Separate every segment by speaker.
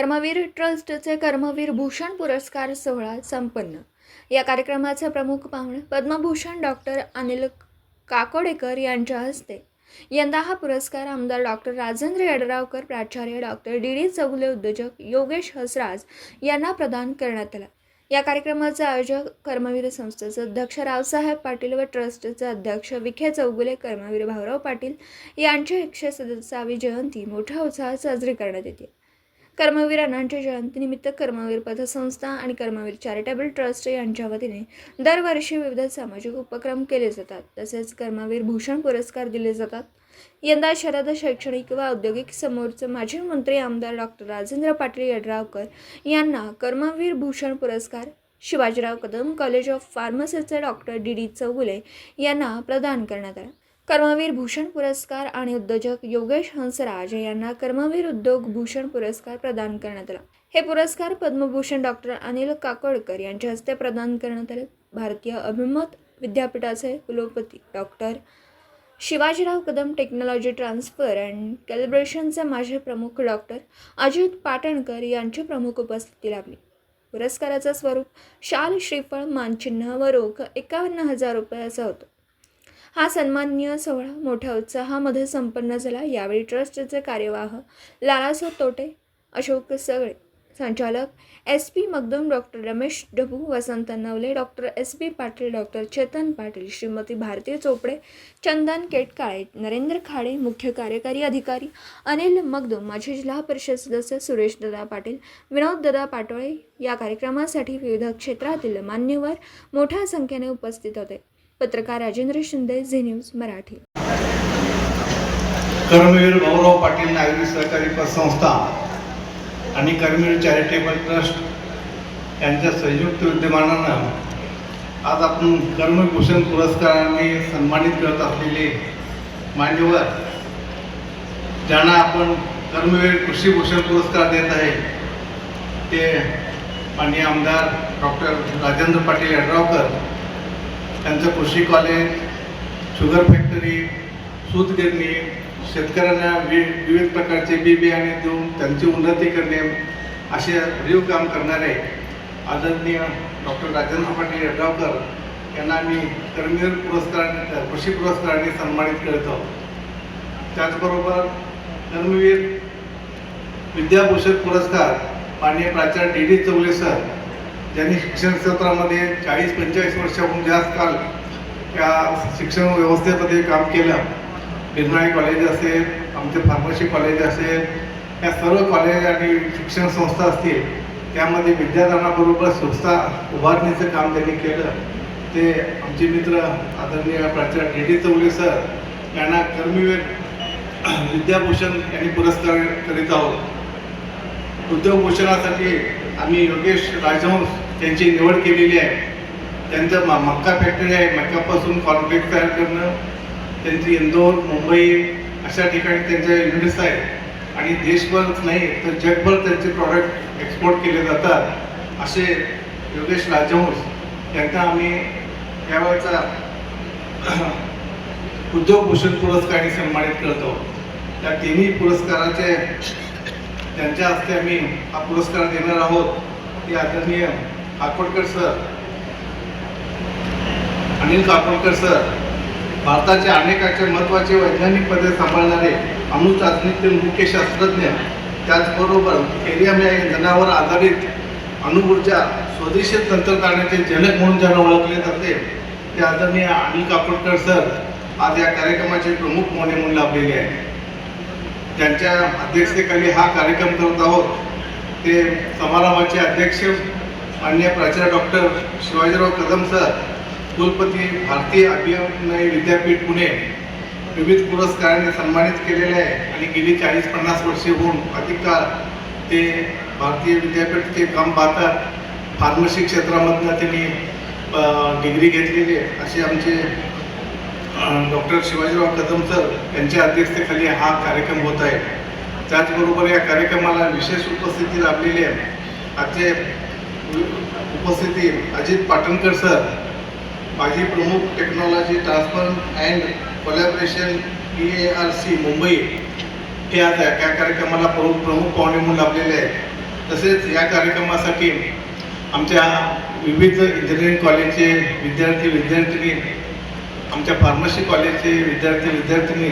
Speaker 1: कर्मवीर ट्रस्टचे कर्मवीर भूषण पुरस्कार सोहळा संपन्न. या कार्यक्रमाचे प्रमुख पाहुणे पद्मभूषण डॉक्टर अनिल काकोडेकर यांच्या हस्ते. यंदा हा पुरस्कार आमदार डॉक्टर राजेंद्र यडरावकर प्राचार्य डॉक्टर डी डी चौगुले उद्योजक योगेश हसराज यांना प्रदान करण्यात आला. या कार्यक्रमाचे आयोजक कर्मवीर संस्थेचे अध्यक्ष रावसाहेब पाटील व ट्रस्टचे अध्यक्ष विखे चौगुले कर्मवीर भाऊराव पाटील यांची एकशे सदस्यावी जयंती मोठ्या उत्साहात साजरी करण्यात येते. कर्मवीर अण्णांच्या जयंतीनिमित्त कर्मवीर पथसंस्था आणि कर्मवीर चॅरिटेबल ट्रस्ट यांच्या वतीने दरवर्षी विविध सामाजिक उपक्रम केले जातात. तसेच कर्मवीर भूषण पुरस्कार दिले जातात. यंदा शरद शैक्षणिक व औद्योगिक समोरचे माजी मंत्री आमदार डॉक्टर राजेंद्र पाटील यड्रावकर यांना कर्मवीर भूषण पुरस्कार शिवाजीराव कदम कॉलेज ऑफ फार्मसीचे डॉक्टर डी डी चौगुले यांना प्रदान करण्यात आला. कर्मवीर भूषण पुरस्कार आणि उद्योजक योगेश हंसराज यांना कर्मवीर उद्योग भूषण पुरस्कार प्रदान करण्यात आला. हे पुरस्कार पद्मभूषण डॉक्टर अनिल काकोडकर यांच्या हस्ते प्रदान करण्यात आले. भारतीय अभिमत विद्यापीठाचे कुलपती doctor Shivajirao Kadam technology transfer and कॅलिब्रेशनचे माजी प्रमुख डॉक्टर अजित पाटणकर यांची प्रमुख उपस्थिती लाभली. पुरस्काराचं स्वरूप शाल श्रीफळ मानचिन्ह व रोख एकावन्न हजार रुपये असं होतं. हा सन्माननीय सोहळा मोठ्या उत्साहामध्ये संपन्न झाला. यावेळी ट्रस्टचे कार्यवाह लालासो तोटे अशोक सगळे संचालक S P Magdum doctor Ramesh Dabu Vasant Navale doctor S B Patil doctor Chetan Patil Shrimati Bharati Chopde Chandan Ketkale Narendra Khade मुख्य कार्यकारी अधिकारी अनिल मगदूम माजी जिल्हा परिषद सदस्य सुरेश ददा पाटील विनोद ददा पाटोळे या कार्यक्रमासाठी विविध क्षेत्रातील मान्यवर मोठ्या संख्येने उपस्थित होते. पत्रकार राजेंद्र शिंदे झी न्यूज मराठी.
Speaker 2: कर्मवीर भाऊराव पाटील नागरी सहकारी पतसंस्था आणि कर्मवीर चॅरिटेबल ट्रस्ट यांच्या संयुक्त विद्यमानानं आज आपण कर्मभूषण पुरस्काराने सन्मानित करत असलेले मान्यवर ज्यांना आपण कर्मवीर कृषीभूषण पुरस्कार देत आहे ते माननीय आमदार डॉक्टर राजेंद्र पाटील यड्रावकर त्यांचं कृषी कॉलेज शुगर फॅक्टरी सूतगिरणी शेतकऱ्यांना वि विविध प्रकारचे बी बियाणे देऊन त्यांची उन्नती करणे असे रीव काम करणारे आदरणीय डॉक्टर राजेंद्र पाटील यड्रावकर यांना आम्ही कर्मवीर पुरस्काराने कृषी पुरस्काराने सन्मानित करत आहोत. त्याचबरोबर कर्मवीर विद्याभूषण पुरस्कार माननीय प्राचार्य डी डी चौले सर ज्यांनी शिक्षण क्षेत्रामध्ये चाळीस पंचेचाळीस वर्षाहून जास्त काल त्या शिक्षण व्यवस्थेमध्ये काम केलं. बिरनाळी कॉलेज असेल आमचे फार्मसी कॉलेज असेल या सर्व कॉलेज आणि शिक्षण संस्था असतील त्यामध्ये विद्यार्थ्यांबरोबर संस्था उभारणीचं काम त्यांनी केलं. ते आमचे मित्र आदरणीय प्राचार्य डी डी चौले सर यांना कर्मवीर विद्याभूषण यांनी पुरस्कार करीत आहोत. उद्योगभूषणासाठी आम्ही योगेश राजहंस यांची निवड केलेली आहे. त्यांचं म मक्का फॅक्टरी आहे. मक्कापासून कॉन्क्रीट तयार करणं त्यांची इंदोर मुंबई अशा ठिकाणी त्यांच्या युनिट्स आहेत. आणि देशभरच नाही तर जगभर त्यांचे प्रॉडक्ट एक्सपोर्ट केले जातात. असे योगेश राजहंस यांना आम्ही यावेळेचा उद्योगभूषण पुरस्काराने सन्मानित करतो. त्या तिन्ही पुरस्काराचे त्यांच्या हस्ते आम्ही हा पुरस्कार देणार आहोत. ते आदरणीय काकोडकर सर अनिल काकोडकर सर भारताचे अनेक महत्त्वाचे वैज्ञानिक पदे सांभाळणारे अणु चाचणीतील मुख्य शास्त्रज्ञ त्याचबरोबर केरियम या इंधनावर आधारित अणुऊर्जा स्वदेशी तंत्रज्ञानाचे जनक म्हणून ज्यांना ओळखले जाते ते आदरणीय अनिल काकोडकर सर आज या कार्यक्रमाचे प्रमुख मोने म्हणून लाभलेले आहेत. त्यांच्या अध्यक्षतेखाली हा कार्यक्रम करत आहोत ते समारंभाचे अध्यक्ष मान्य प्राचार्य डॉक्टर शिवाजीराव कदम सर कुलपती भारतीय अभिनय विद्यापीठ पुणे विविध पुरस्कारांनी सन्मानित केलेले आहे आणि गेली चाळीस पन्नास वर्षे होऊन अधिक काळ ते भारतीय विद्यापीठ ते काम पाहतात फार्मसी क्षेत्रामधनं त्यांनी डिग्री घेतलेली आहे. असे आमचे डॉक्टर शिवाजीराव कदम सर यांच्या अध्यक्षतेखाली हा कार्यक्रम होत आहे. त्याचबरोबर या कार्यक्रमाला विशेष उपस्थिती लाभलेली आहे. आजचे उपस्थिती अजित पाटणकर सर माजी प्रमुख technology transfer and collaboration E A R C Mumbai हे आज त्या कार्यक्रमाला प्रमुख प्रमुख पाहुणे म्हणून लाभलेले आहेत. तसेच या कार्यक्रमासाठी आमच्या विविध इंजिनिअरिंग कॉलेजचे विद्यार्थी विद्यार्थिनी आमच्या फार्मसी कॉलेजचे विद्यार्थी विद्यार्थिनी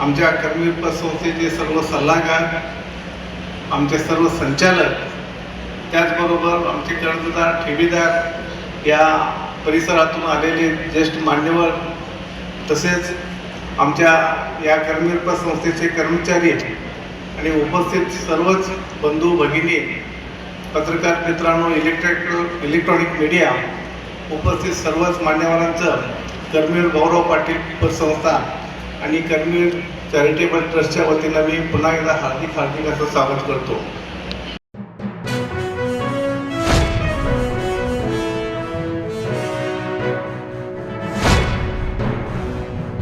Speaker 2: आमच्या कर्मवीर संस्थेचे सर्व सल्लागार आमचे सर्व संचालक त्याचबरोबर आमचे कर्जदार ठेवीदार या परिसरातून आलेले ज्येष्ठ मान्यवर तसेच आमच्या या कर्मवीर संस्थेचे कर्मचारी आणि उपस्थित सर्वच बंधू भगिनी पत्रकार मित्रांनो इलेक्ट्रिक इलेक्ट्रॉनिक मीडिया उपस्थित सर्वच मान्यवरांचं कर्मवीर गौरव पाटील पतसंस्था आणि कर्मवीर चॅरिटेबल ट्रस्टच्या वतीनं मी पुन्हा एकदा हार्दिक हार्दिक असं स्वागत करतो.